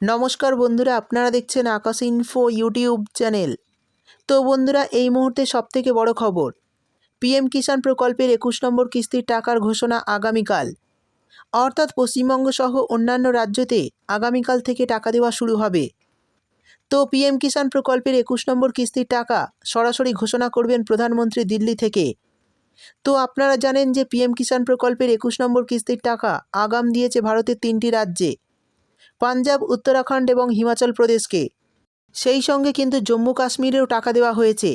নমস্কার বন্ধুরা, আপনারা দেখছেন আকাশ ইনফো ইউটিউব চ্যানেল তো বন্ধুরা, এই মুহূর্তে সবথেকে বড় খবর পিএম কিষাণ প্রকল্পের একুশ নম্বর কিস্তির টাকার ঘোষণা আগামীকাল। অর্থাৎ পশ্চিমবঙ্গ সহ অন্যান্য রাজ্যতে আগামীকাল থেকে টাকা দেওয়া শুরু হবে। তো পিএম কিষাণ প্রকল্পের একুশ নম্বর কিস্তির টাকা সরাসরি ঘোষণা করবেন প্রধানমন্ত্রী দিল্লি থেকে। তো আপনারা জানেন যে পিএম কিষাণ প্রকল্পের একুশ নম্বর কিস্তির টাকা আগাম দিয়েছে ভারতের তিনটি রাজ্যে। পাঞ্জাব, উত্তরাখণ্ড এবং হিমাচল প্রদেশকে। সেই সঙ্গে কিন্তু জম্মু কাশ্মীরেও টাকা দেওয়া হয়েছে।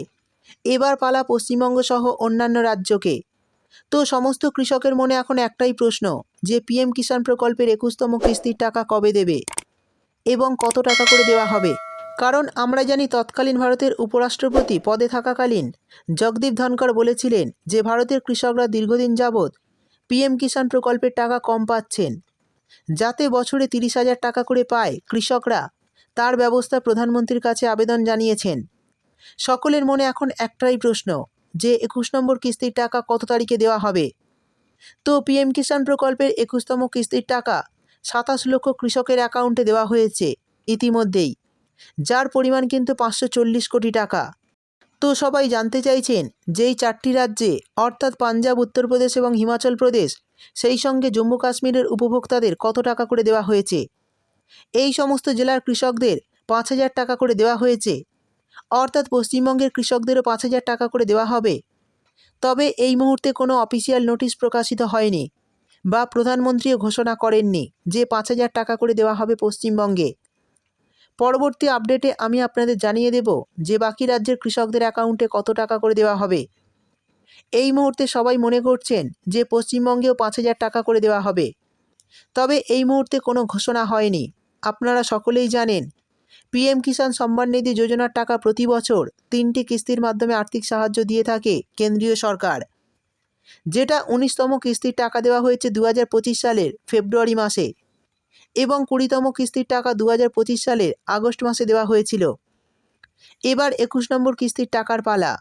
এবার পালা পশ্চিমবঙ্গ সহ অন্যান্য রাজ্যকে। তো সমস্ত কৃষকের মনে এখন একটাই প্রশ্ন, যে পিএম কিষাণ প্রকল্পের একুশতম কিস্তির টাকা কবে দেবে? এবং কত টাকা করে দেওয়া হবে? কারণ আমরা জানি তৎকালীন ভারতের উপরাষ্ট্রপতি পদে থাকাকালীন জগদীপ ধনকর বলেছিলেন যে ভারতের কৃষকরা দীর্ঘদিন যাবৎ পিএম কিষাণ প্রকল্পের টাকা কম পাচ্ছেন। যাতে বছরে তিরিশ হাজার টাকা করে পায় কৃষকরা, তার ব্যবস্থা প্রধানমন্ত্রীর কাছে আবেদন জানিয়েছেন। সকলের মনে এখন একটাই প্রশ্ন, যে একুশ নম্বর কিস্তির টাকা কত তারিখে দেওয়া হবে? তো পিএম কিষাণ প্রকল্পের একুশতম কিস্তির টাকা সাতাশ লক্ষ কৃষকের অ্যাকাউন্টে দেওয়া হয়েছে ইতিমধ্যেই, যার পরিমাণ কিন্তু পাঁচশো চল্লিশ কোটি টাকা। তো সবাই জানতে চাইছেন যেই চারটি রাজ্যে, অর্থাৎ পাঞ্জাব, উত্তরপ্রদেশ এবং হিমাচল প্রদেশ, সেই সঙ্গে জম্মু কাশ্মীরের উপভোক্তাদের কত টাকা করে দেওয়া হয়েছে? এই সমস্ত জেলার কৃষকদের পাঁচ হাজার টাকা করে দেওয়া হয়েছে। অর্থাৎ পশ্চিমবঙ্গের কৃষকদেরও পাঁচ হাজার টাকা করে দেওয়া হবে। তবে এই মুহূর্তে কোনো অফিসিয়াল নোটিশ প্রকাশিত হয়নি বা প্রধানমন্ত্রীও ঘোষণা করেননি যে পাঁচ হাজার টাকা করে দেওয়া হবে পশ্চিমবঙ্গে। পরবর্তী আপডেটে আমি আপনাদের জানিয়ে দেব যে বাকি রাজ্যের কৃষকদের অ্যাকাউন্টে কত টাকা করে দেওয়া হবে। এই মুহূর্তে সবাই মনে করছেন যে পশ্চিমবঙ্গেও পাঁচ হাজার টাকা করে দেওয়া হবে। তবে এই মুহূর্তে কোনো ঘোষণা হয়নি। আপনারা সকলেই জানেন পিএম কিষাণ সম্মান নিধি যোজনার টাকা প্রতি বছর তিনটি কিস্তির মাধ্যমে আর্থিক সাহায্য দিয়ে থাকে কেন্দ্রীয় সরকার। যেটা উনিশতম কিস্তির টাকা দেওয়া হয়েছে দু হাজার পঁচিশ সালের ফেব্রুয়ারি মাসে। এবং কুড়িতম কিস্তির টাকা দু হাজার পঁচিশ সালের আগস্ট মাসে দেওয়া হয়েছিল। এবার একুশ নম্বর কিস্তির টাকার পালা।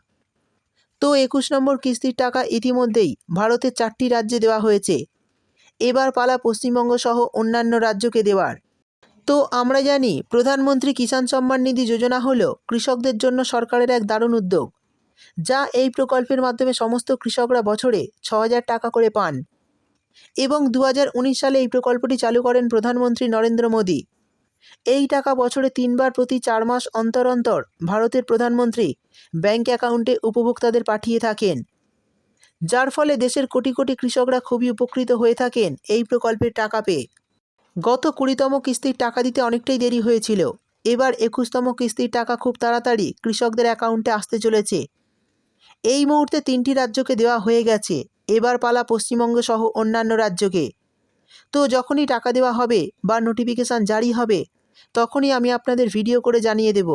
তো একুশ নম্বর কিস্তির টাকা ইতিমধ্যেই ভারতের চারটি রাজ্যে দেওয়া হয়েছে। এবার পালা পশ্চিমবঙ্গ সহ অন্যান্য রাজ্যকে দেওয়ার। তো আমরা জানি, প্রধানমন্ত্রী কিষাণ সম্মান নিধি যোজনা হল কৃষকদের জন্য সরকারের এক দারুণ উদ্যোগ, যা এই প্রকল্পের মাধ্যমে সমস্ত কৃষকরা বছরে ছ টাকা করে পান। এবং দুহাজার উনিশ সালে এই প্রকল্পটি চালু করেন প্রধানমন্ত্রী নরেন্দ্র মোদী। এই টাকা বছরে তিনবার প্রতি চার মাস অন্তর অন্তর ভারতের প্রধানমন্ত্রী ব্যাংক অ্যাকাউন্টে উপভোক্তাদের পাঠিয়ে থাকেন। যার ফলে দেশের কোটি কোটি কৃষকরা খুবই উপকৃত হয়ে থাকেন এই প্রকল্পের টাকা পেয়ে। গত কুড়িতম কিস্তির টাকা দিতে অনেকটাই দেরি হয়েছিল। এবার একুশতম কিস্তির টাকা খুব তাড়াতাড়ি কৃষকদের অ্যাকাউন্টে আসতে চলেছে। এই মুহূর্তে তিনটি রাজ্যকে দেওয়া হয়ে গেছে। এবার পালা পশ্চিমবঙ্গ সহ অন্যান্য রাজ্যকে। তো যখনই টাকা দেওয়া হবে বা নোটিফিকেশান জারি হবে, তখনই আমি আপনাদের ভিডিও করে জানিয়ে দেব।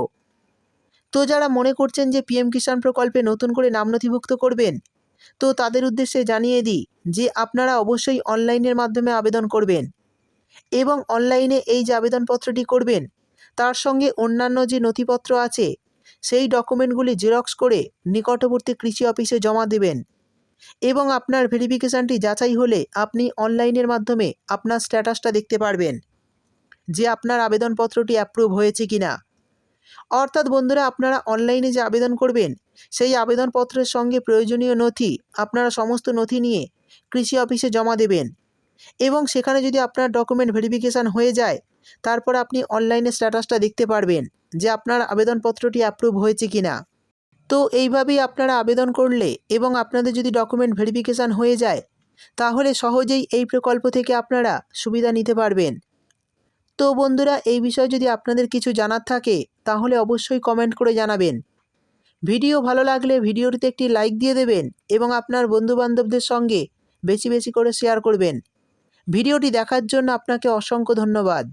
তো যারা মনে করছেন যে পিএম কিষাণ প্রকল্পে নতুন করে নাম নথিভুক্ত করবেন, তো তাদের উদ্দেশ্যে জানিয়ে দিই যে আপনারা অবশ্যই অনলাইনের মাধ্যমে আবেদন করবেন এবং অনলাইনে এই যে আবেদনপত্রটি করবেন, তার সঙ্গে অন্যান্য যে নথিপত্র আছে, সেই ডকুমেন্টগুলি জেরক্স করে নিকটবর্তী কৃষি অফিসে জমা দেবেন। এবং আপনার ভেরিফিকেশানটি যাচাই হলে আপনি অনলাইনের মাধ্যমে আপনার স্ট্যাটাসটা দেখতে পারবেন যে আপনার আবেদনপত্রটি অ্যাপ্রুভ হয়েছে কি না অর্থাৎ বন্ধুরা, আপনারা অনলাইনে যে আবেদন করবেন, সেই আবেদনপত্রের সঙ্গে প্রয়োজনীয় নথি, আপনারা সমস্ত নথি নিয়ে কৃষি অফিসে জমা দেবেন এবং সেখানে যদি আপনার ডকুমেন্ট ভেরিফিকেশান হয়ে যায়, তারপর আপনি অনলাইনে স্ট্যাটাসটা দেখতে পারবেন যে আপনার আবেদনপত্রটি অ্যাপ্রুভ হয়েছে কি না তো এইভাবেই আপনারা আবেদন করলে এবং আপনাদের যদি ডকুমেন্ট ভেরিফিকেশান হয়ে যায়, তাহলে সহজেই এই প্রকল্প থেকে আপনারা সুবিধা নিতে পারবেন। তো বন্ধুরা, এই বিষয়ে যদি আপনাদের কিছু জানার থাকে, তাহলে অবশ্যই কমেন্ট করে জানাবেন। ভিডিও ভালো লাগলে ভিডিওটিতে একটি লাইক দিয়ে দেবেন এবং আপনার বন্ধুবান্ধবদের সঙ্গে বেশি বেশি করে শেয়ার করবেন। ভিডিওটি দেখার জন্য আপনাকে অসংখ্য ধন্যবাদ।